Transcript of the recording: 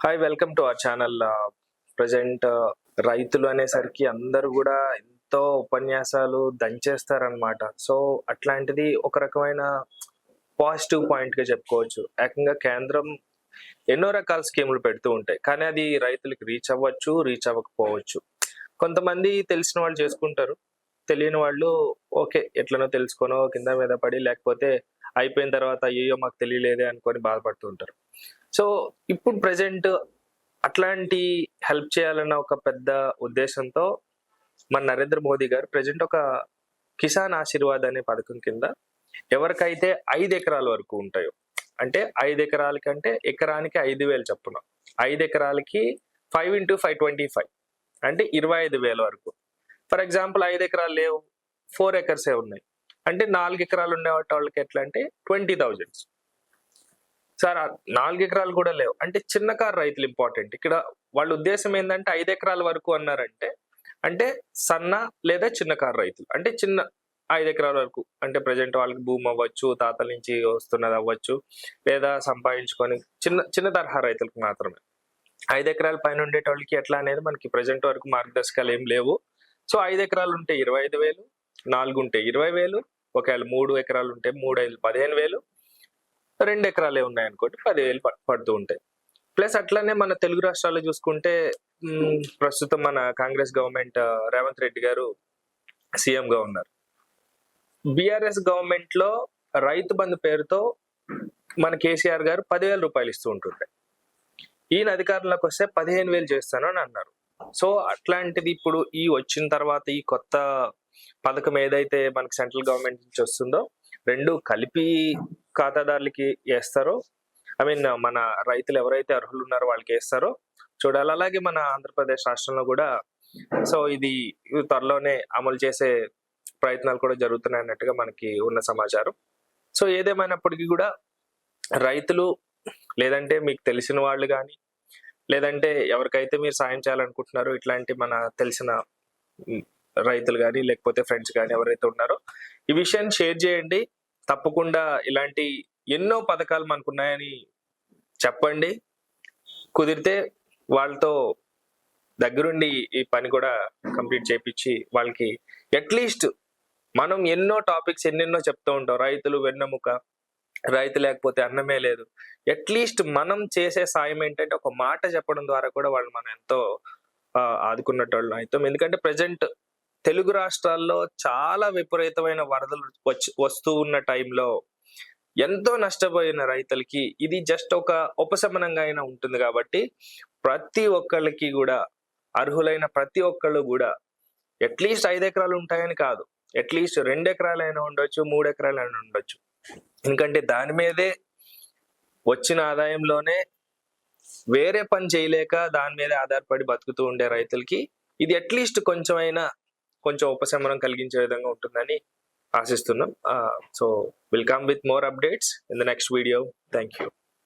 Hi welcome to our channel present రైతులు అనేసరికి అందరూ కూడా ఎంతో ఉపన్యాసాలు దంచేస్తారనమాట సో అట్లాంటిది ఒక రకమైన పాజిటివ్ పాయింట్గా చెప్పుకోవచ్చు. ఏకంగా కేంద్రం ఎన్నో రకాల స్కీములు పెడుతూ ఉంటాయి. కానీ అది రైతులకు రీచ్ అవ్వచ్చు రీచ్ అవ్వకపోవచ్చు. కొంతమంది తెలిసిన వాళ్ళు చేసుకుంటారు. తెలియని వాళ్ళు ఓకే ఎట్లనో తెలుసుకోనో కింద మీద పడి లేకపోతే అయిపోయిన తర్వాత అయ్యో మాకు తెలియలేదే అనుకొని బాధపడుతూ ఉంటారు. సో ఇప్పుడు ప్రజెంట్ అట్లాంటి హెల్ప్ చేయాలన్న ఒక పెద్ద ఉద్దేశంతో మన నరేంద్ర మోదీ గారు ప్రజెంట్ ఒక కిసాన్ ఆశీర్వాద్ అనే పథకం కింద ఎవరికైతే ఐదు ఎకరాల వరకు ఉంటాయో అంటే ఐదు ఎకరాలకంటే ఎకరానికి ఐదు వేలు చొప్పున ఐదు ఎకరాలకి five into five twenty five అంటే ఇరవై ఐదు వేల వరకు. ఫర్ ఎగ్జాంపుల్ ఐదు ఎకరాలు లేవు ఫోర్ ఎకర్సే ఉన్నాయి అంటే నాలుగు ఎకరాలు ఉండే వాళ్ళకి ఎట్లా అంటే ట్వంటీ థౌజండ్స్. సార్ నాలుగు ఎకరాలు కూడా లేవు. అంటే చిన్న కారు రైతులు ఇంపార్టెంట్. ఇక్కడ వాళ్ళ ఉద్దేశం ఏంటంటే ఐదు ఎకరాల వరకు అన్నారంటే అంటే సన్న లేదా చిన్న కారు రైతులు. అంటే చిన్న ఐదు ఎకరాల వరకు. అంటే ప్రజెంట్ వాళ్ళకి భూమి అవ్వచ్చు తాతల నుంచి వస్తున్నది అవ్వచ్చు లేదా సంపాదించుకొని చిన్న చిన్న తరహా రైతులకు మాత్రమే. ఐదు ఎకరాల పైన ఉండేటోళ్ళకి ఎట్లా అనేది మనకి ప్రజెంట్ వరకు మార్గదర్శకాలు ఏం లేవు. సో ఐదు ఎకరాలు ఉంటే ఇరవై ఐదు వేలు నాలుగు ఉంటే ఇరవై వేలు ఒకవేళ మూడు ఎకరాలు ఉంటే మూడు ఐదు పదిహేను వేలు రెండు ఎకరాలే ఉన్నాయనుకోండి పదివేలు పడుతూ ఉంటాయి. ప్లస్ అట్లానే మన తెలుగు రాష్ట్రాల్లో చూసుకుంటే ప్రస్తుతం మన కాంగ్రెస్ గవర్నమెంట్ రేవంత్ రెడ్డి గారు సీఎంగా ఉన్నారు. బిఆర్ఎస్ గవర్నమెంట్లో రైతు బంధు పేరుతో మన కేసీఆర్ గారు పదివేల రూపాయలు ఇస్తూ ఉంటుండే. ఈయన అధికారంలోకి వస్తే పదిహేను వేలు చేస్తాను అని అన్నారు. సో అట్లాంటిది ఇప్పుడు ఈ వచ్చిన తర్వాత ఈ కొత్త పథకం ఏదైతే మనకి సెంట్రల్ గవర్నమెంట్ నుంచి వస్తుందో రెండు కలిపి ఖాతాదారులకి వేస్తారో ఐ మీన్ మన రైతులు ఎవరైతే అర్హులు ఉన్నారో వాళ్ళకి వేస్తారో చూడాలి. అలాగే మన ఆంధ్రప్రదేశ్ రాష్ట్రంలో కూడా సో ఇది త్వరలోనే అమలు చేసే ప్రయత్నాలు కూడా జరుగుతున్నాయి అన్నట్టుగా మనకి ఉన్న సమాచారం. సో ఏదేమైనప్పటికీ కూడా రైతులు లేదంటే మీకు తెలిసిన వాళ్ళు కానీ లేదంటే ఎవరికైతే మీరు సాయం చేయాలనుకుంటున్నారో ఇట్లాంటి మన తెలిసిన రైతులు కానీ లేకపోతే ఫ్రెండ్స్ కానీ ఎవరైతే ఉన్నారో ఈ విషయాన్ని షేర్ చేయండి. తప్పకుండా ఇలాంటి ఎన్నో పథకాలు మనకున్నాయని చెప్పండి. కుదిరితే వాళ్ళతో దగ్గరుండి ఈ పని కూడా కంప్లీట్ చేపించి వాళ్ళకి అట్లీస్ట్ మనం ఎన్నో టాపిక్స్ ఎన్నెన్నో చెప్తూ ఉంటాం. రైతులు వెన్నెముక రైతు లేకపోతే అన్నమే లేదు. అట్లీస్ట్ మనం చేసే సాయం ఏంటంటే ఒక మాట చెప్పడం ద్వారా కూడా వాళ్ళు మనం ఎంతో ఆదుకున్నట్టు వాళ్ళం అవుతాం. ఎందుకంటే ప్రజెంట్ తెలుగు రాష్ట్రాల్లో చాలా విపరీతమైన వరదలు వచ్చి వస్తూ ఉన్న టైంలో ఎంతో నష్టపోయిన రైతులకి ఇది జస్ట్ ఒక ఉపశమనంగా అయినా ఉంటుంది కాబట్టి ప్రతి ఒక్కళ్ళకి కూడా అర్హులైన ప్రతి ఒక్కళ్ళు కూడా అట్లీస్ట్ ఐదు ఎకరాలు ఉంటాయని కాదు. అట్లీస్ట్ రెండు ఎకరాలైనా ఉండొచ్చు మూడు ఎకరాలైనా ఉండొచ్చు. ఎందుకంటే దాని మీదే వచ్చిన ఆదాయంలోనే వేరే పని చేయలేక దాని మీద ఆధారపడి బతుకుతూ ఉండే రైతులకి ఇది అట్లీస్ట్ కొంచెమైనా కొంచెం ఉపశమనం కలిగించే విధంగా ఉంటుందని ఆశిస్తున్నాం. So will come with more updates in the next video thank you